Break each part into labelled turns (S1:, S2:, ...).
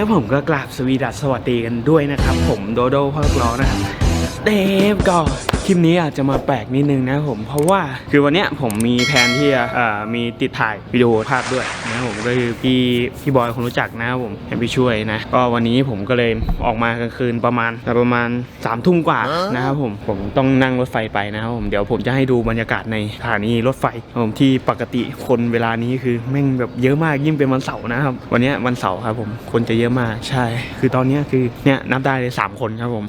S1: ครับผมก็กราบสวีดัสสวัสดีกันด้วยนะครับ ผมโดโดพ่อกล้อนะครับ เดฟก็คลิปนี้อาจจะมาแปลกนิดนึงนะผมเพราะว่าคือวันเนี้ยผมมีแผนที่จะเอ่อมีติดถ่ายวิดีโอภาพด้วยนะครับผมก็คือพี่พี่บอยคนรู้จักนะครับผมเป็นพี่ช่วยนะก็วันนี้ผมก็เลยออกมากลางคืนประมาณประมาณ3ามทุ่มกว่านะครับผมผมต้องนั่งรถไฟไปนะครับผมเดี๋ยวผมจะให้ดูบรรยากาศในสถานีรถไฟครับผมที่ปกติคนเวลานี้คือแม่งแบบเยอะมากยิ่งเป็นวันเสาร์นะครับวันเนี้ยวันเสาร์ครับผมคนจะเยอะมากใช่ คือตอนเนี้ยคือเนี่ยนับได้เลยสามคนครับผม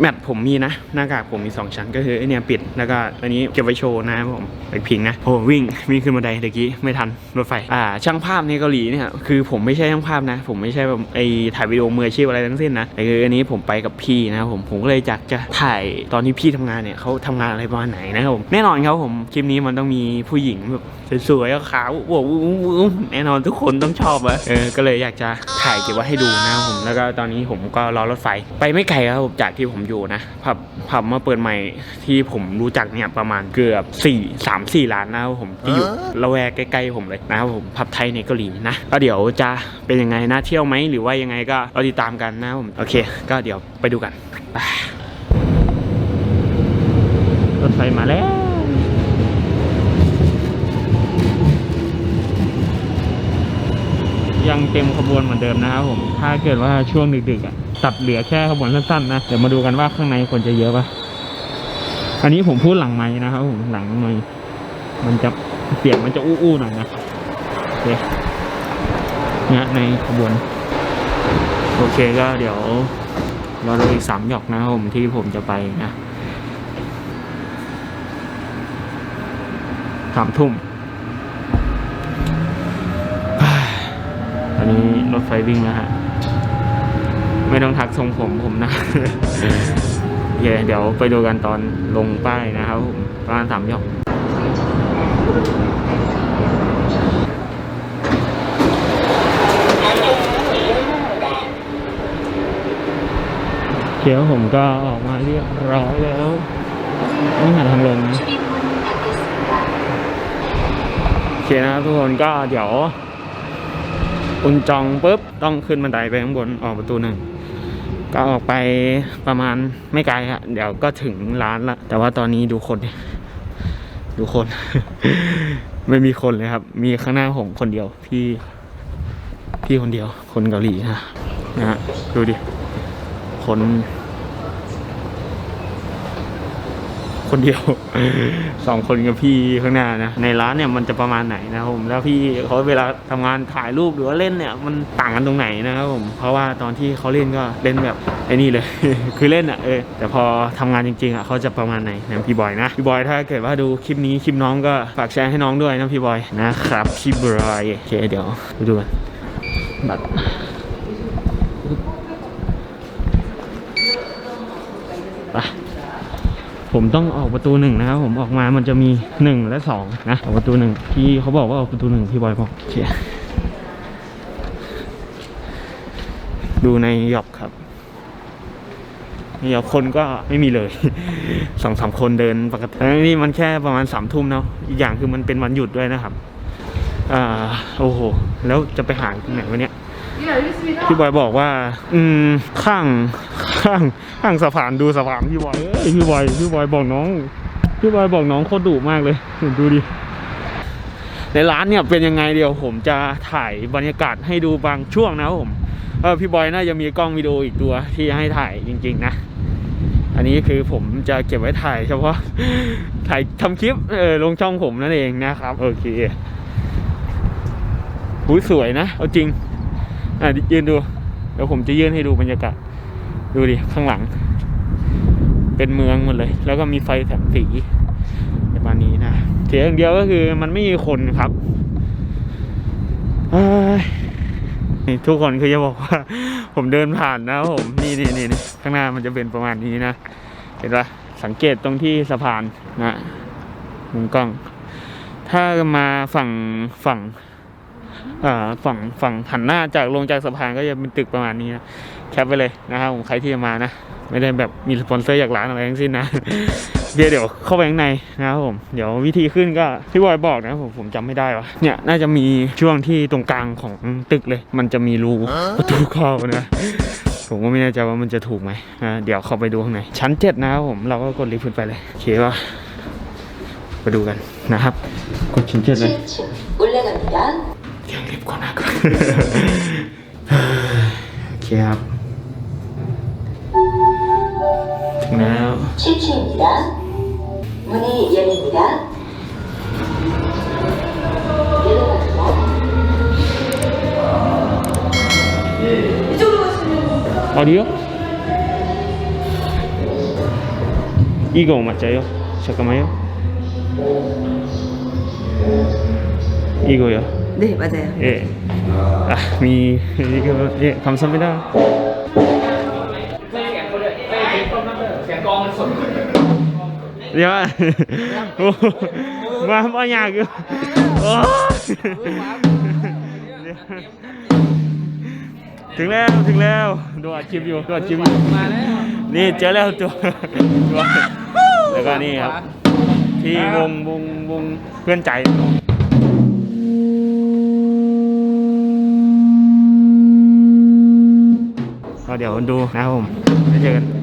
S1: แมทผมมีนะ หน้ากากผมมี 2 ชั้นก็คือไอเนี่ยปิดแล้วก็อันนี้เก็บไว้โชว์นะครับผมไปพิงนะโอ้วิ่งวิ่งขึ้นบันไดเมื่อกี้ไม่ทันรถไฟอ่าช่างภาพในเกาหลีเนี่ยคือผมไม่ใช่ช่างภาพนะ ผมไม่ใช่แบบไอถ่ายวิดีโอมืออาชีพอะไรทั้งสิ้นนะแต่คืออันนี้ผมไปกับพี่นะครับผมผมก็เลยอยากจะถ่ายตอนที่พี่ทำงานเนี่ยเขาทำงานอะไรประมาณไหนนะครับผมแน่นอนครับผมคลิปนี้มันต้องมีผู้หญิงแบบสวยๆขาวๆอ้วกๆแน่นอนทุกคนต้องชอบอะเออก็เลยอยากจะถ่ายเก็บไว้ให้ดูนะครับผมแล้วก็ตอนนี้ผมก็รอรถไฟไปไม่ไกลครับผมจากที่ผมอยู่นะผับผับมาเปิดใหม่ที่ผมรู้จักเนี่ยประมาณเกือบ4 3 4ล้านนะครับผมที่อยู่ละแวกใกล้ๆผมเลยนะครับผมผับไทยในเกาหลีนะก็เดี๋ยวจะเป็นยังไงน่าเที่ยวไหมหรือว่ายังไงก็เราติดตามกันนะครับผมโอเค ก็เดี๋ยวไปดูกันไปรถไฟมาแล้ว ยังเต็มขบวนเหมือนเดิมนะครับผม ถ้าเกิดว่าช่วงดึกๆอะตัดเหลือแค่ขบวนสั้นๆนะ เดี๋ยวมาดูกันว่าข้างในคนจะเยอะปะอันนี้ผมพูดหลังไม้นะครับผมหลังไม้มันจะเสียงมันจะอู้ๆหน่อยนะโอเคเนี่ยในขบวน โอเคก็เดี๋ยวรอดูอีกสามหยอกนะครับผมที่ผมจะไปนะสามทุ่ม ตอ นี้รถไฟวิ่งแล้วฮะ ไม่ต้องทักทรงผมผมนะโอเคเดี๋ยวไปดูกันตอนลงป้ายนะครับผมประมาณสามยกเขียวผมก็ออกมาเรียบร้อยแล้วต้องหาทางลงนะโอเคนะครับทุกคนก็เดี๋ยว อุนจองปุ๊บต้องขึ้นบันไดไปข้างบนออกประตูหนึ่งก็ออกไปประมาณไม่ไกลฮะเดี๋ยวก็ถึงร้านละแต่ว่าตอนนี้ดูคนดูคน ไม่มีคนเลยครับ มีข้างหน้าผมคนเดียวพี่พี่คนเดียว คนเกาหลีนะนะฮะดูดิคน คนเดียวสองคนกับพี่ข้างหน้านะในร้านเนี่ยมันจะประมาณไหนนะครับผมแล้วพี่เขาเวลาทำงานถ่ายรูปหรือว่าเล่นเนี่ยมันต่างกันตรงไหนนะครับผมเพราะว่าตอนที่เขาเล่นก็เล่นแบบไอ้นี่เลย คือเล่นอะเออแต่พอทำงานจริงๆอะเขาจะประมาณไหนนะพี่บอยนะพี่บอยถ้าเกิดว่าดูคลิปนี้คลิปน้องก็ฝากแชร์ให้น้องด้วยนะพี่บอยนะครับพี่บอยโอเคเดี๋ยวไปดูกันบัตรไป ผมต้องออกประตูหนึ่งนะครับผมออกมามันจะมีหนึ่งและสองนะออกประตูหนึ่งที่เขาบอกว่าออกประตูหนึ่งพี่บอยบอกโอเคดูในหยอบครับในหยอบคนก็ไม่มีเลยสองสามคนเดินปกติแล้วนี่มันแค่ประมาณสามทุ่มเนาะอีกอย่างคือมันเป็นวันหยุดด้วยนะครับอ่าโอ้โห แล้วจะไปหาที่ไหนวะเนี่ยพี่บอยบอกว่า อืมข้าง ข้างข้างสะพานดูสะพานพี่บอยเอ้ยพี่บอยพี่บอยบอกน้องพี่บอยบอกน้องโคตรดุมากเลยดูดิในร้านเนี่ยเป็นยังไงเดี๋ยวผมจะถ่ายบรรยากาศให้ดูบางช่วงนะผมเออพี่บอยน่าจะมีกล้องวิดีโออีกตัวที่ให้ถ่ายจริง ๆ นะ อันนี้คือผมจะเก็บไว้ถ่ายเฉพาะถ่ายทำคลิปเออลงช่องผมนั่นเองนะครับ โอเคหูสวยนะ เอาจริง อะยืนดู เดี๋ยวผมจะยื่นให้ดูบรรยากาศ ดูดิข้างหลัง เป็นเมืองหมดเลย แล้วก็มีไฟแสงสีประมาณนี้นะเสียอย่างเดียวก็คือมันไม่มีคนครับทุกคนคือจะบอกว่า ผมเดินผ่านนะผมนี่นี่นี่ข้างหน้ามันจะเป็นประมาณนี้นะเห็นปะสังเกตตรงที่สะพานนะมุมกล้อง ถ้ามาฝั่งฝั่ง ฝั่งฝั่งหันหน้าจากลงจากสะพานก็จะเป็นตึกประมาณนี้นะแคปไปเลยนะครับผมใครที่จะมานะ ไม่ได้แบบมีสปอนเซอร์จากร้านอะไรทั้งสิ้นนะโอเคเดี๋ยวเข้าไปข้างในนะครับผมเดี๋ยววิธีขึ้นก็พี่บอยบอกนะครับผมผมจำไม่ได้วะเนี่ยน่าจะมีช่วงที่ตรงกลางของตึกเลย มันจะมีรูประตูเข้านะผมก็ไม่แน่ใจว่ามันจะถูกไหมนะเดี๋ยวเข้าไปดูข้างในชั้นเจ็ดนะครับผมเราก็กดลิฟต์ขึ้นไปเลยโอเคป่ะไปดูกันนะครับ กดชั้นเจ็ดเลย grip con agua. 이렇게 앞. 등나요.
S2: 7층입니다. 문이 열립니다. 아,
S1: 어디요? 이거 맞아요? 잠깐만요. 이거요.
S3: 네, 맞아요.
S1: 예. 아, 미 이거 예, 감사합니다. เดี๋ยว โอ้มาบ่อยากอยู่โอ้ถึงแล้วถึงแล้วดูอัดคลิปอยู่ดูอัดคลิปอยู่นี่เจอแล้วตัวตัวแล้วก็นี่ครับ ที่วงวงวงเพื่อนใจ ก็เดี๋ยวดูนะครับผมแล้วเจอกัน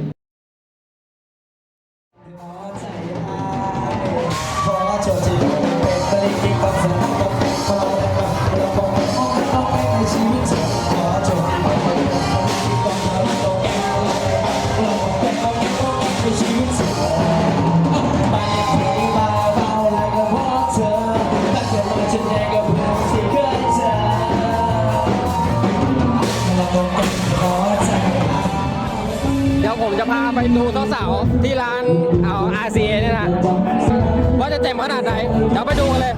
S4: ไปดูสาวๆที่ร้านเอา RCA เนี่ยนะว่าจะเต็มขนาดไหนเดี๋ยวไปดูกันเลย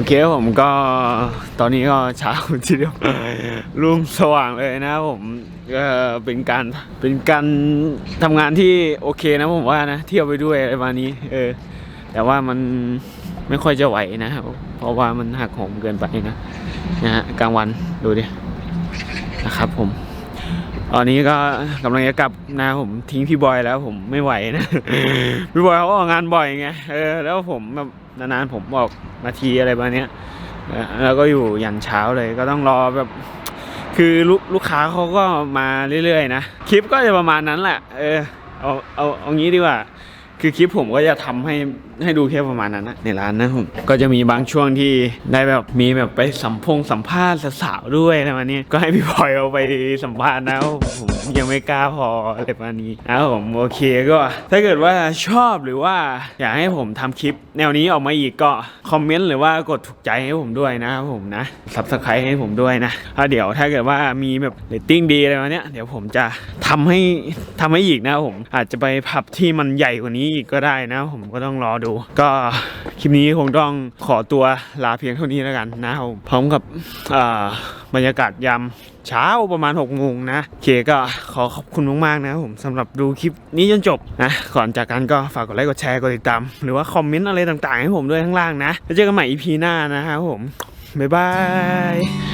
S4: โอเค
S1: ผมก็ตอนนี้ก็เช้าทีเดียวรุ่งสว่างเลยนะผมก็เป็นการเป็นการทำงานที่โอเคนะผมว่านะเที่ยวไปด้วยอะไรประมาณนี้เออแต่ว่ามันไม่ค่อยจะไหวนะครับเพราะว่ามันหักโหมเกินไปนะนะฮะกลางวันดูดินะครับผมตอนนี้ก็กำลังจะกลับนะผมทิ้งพี่บอยแล้วผมไม่ไหวนะพี่บอยเขาออกงานบ่อยไงเออแล้วผมแบบ นานๆผมบอกนาทีอะไรประมาณนี้แล้วก็อยู่ยันเช้าเลยก็ต้องรอแบบ คือลูกลูกค้าเขาก็มาเรื่อยๆนะ คลิปก็จะประมาณนั้นแหละ เออเอาเอาเอางี้ดีกว่า คือคลิปผมก็จะทำให้ให้ดูแค่ประมาณนั้นนะในร้านนะผมก็จะมีบางช่วงที่ได้แบบมีแบบไปสัมพงสัมภาษณ์สาวด้วยนะวันนี้ก็ให้พี่พลอยเอาไปสัมภาษณ์นะผมยังไม่กล้าพออะไรประมาณนี้นะผมโอเคก็ ถ้าเกิดว่าชอบหรือว่าอยากให้ผมทำคลิปแนวนี้ออกมาอีกก็ คอมเมนต์หรือว่ากดถูกใจให้ผมด้วยนะครับผมนะซับสไครต์ให้ผมด้วยนะถ้าเดี๋ยวถ้าเกิดว่ามีแบบเรตติ้งดีอะไรมาเนี้ยเดี๋ยวผมจะทำให้ทำให้อีกนะผมอาจจะไปผับที่มันใหญ่กว่านี้อีกก็ได้นะ ผมก็ต้องรอดู ก็คลิปนี้คงต้องขอตัวลาเพียงเท่านี้แล้วกันนะครับพร้อมกับอ่า บรรยากาศยามเช้าประมาณ6กโมงนะเคก็ขอขอบคุณมากๆนะผมสำหรับดูคลิปนี้จนจบนะก่อนจากกันก็ฝากกดไลค์กดแชร์กดติดตาม หรือว่าคอมเมนต์อะไรต่างๆ ให้ผมด้วยข้างล่างนะแล้วเจอกันใหม่ EP หน้านะครับผมบ๊ายบาย